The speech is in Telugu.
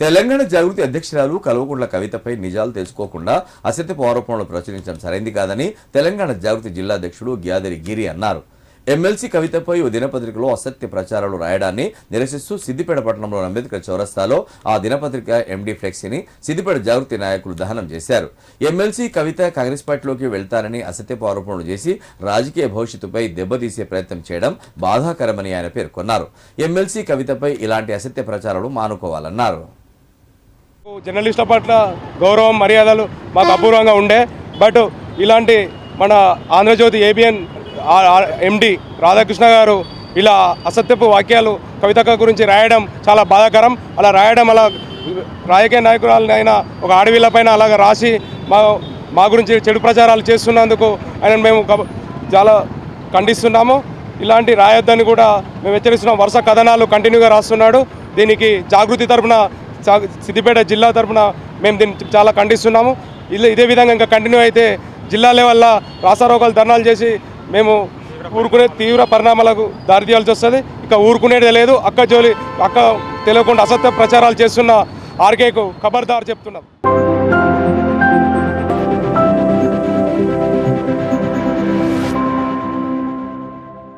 తెలంగాణ జాగృతి అధ్యక్షురాలు కల్వకుంట్ల కవితపై నిజాలు తెలుసుకోకుండా అసత్యపు ఆరోపణలు ప్రచురించడం సరైంది కాదని తెలంగాణ జాగృతి జిల్లా అధ్యక్షుడు గ్యాదరి గిరి అన్నారు. ఎమ్మెల్సీ కవితపై ఓ దినపత్రికలో అసత్య ప్రచారాలు రాయడాన్ని నిరసిస్తూ సిద్దిపేట పట్టణంలోని అంబేద్కర్ చౌరస్తాలో ఆ దినపత్రిక ఎండీ ఫ్లెక్సీని సిద్దిపేట జాగృతి నాయకులు దహనం చేశారు. ఎమ్మెల్సీ కవిత కాంగ్రెస్ పార్టీలోకి వెళ్తారని అసత్యపు ఆరోపణలు చేసి రాజకీయ భవిష్యత్తుపై దెబ్బతీసే ప్రయత్నం చేయడం బాధాకరమని ఆయన పేర్కొన్నారు. ఎమ్మెల్సీ కవితపై ఇలాంటి అసత్య ప్రచారాలు మానుకోవాలన్నారు. జర్నలిస్టుల పట్ల గౌరవం మర్యాదలు మాకు అపూర్వంగా ఉండే. బట్ ఇలాంటి మన ఆంధ్రజ్యోతి ఏబిఎన్ ఎండి రాధాకృష్ణ గారు ఇలా అసత్యపు వాక్యాలు కవితక గురించి రాయడం చాలా బాధాకరం. అలా రాయడం అలా రాజకీయ నాయకురాలైన ఒక ఆడవిళ్ళపైన అలాగ రాసి మా మా గురించి చెడు ప్రచారాలు చేస్తున్నందుకు ఆయన మేము చాలా ఖండిస్తున్నాము. ఇలాంటి రాయొద్దని కూడా మేము హెచ్చరిస్తున్నాం. వరుస కథనాలు కంటిన్యూగా రాస్తున్నాడు. దీనికి జాగృతి తరఫున సిద్దిపేట జిల్లా తరఫున మేము దీన్ని చాలా ఖండిస్తున్నాము. ఇలా ఇదే విధంగా ఇంకా కంటిన్యూ అయితే జిల్లా లెవెల్లో రాసారోగాలు ధర్నాలు చేసి మేము ఊరుకునే తీవ్ర పరిణామాలకు దారితీయాల్సి వస్తుంది. ఇక ఊరుకునేది లేదు. అక్క జోలి అక్క తెలియకుండా అసత్య ప్రచారాలు చేస్తున్న ఆర్కేకు కబర్దారు చెప్తున్నాం.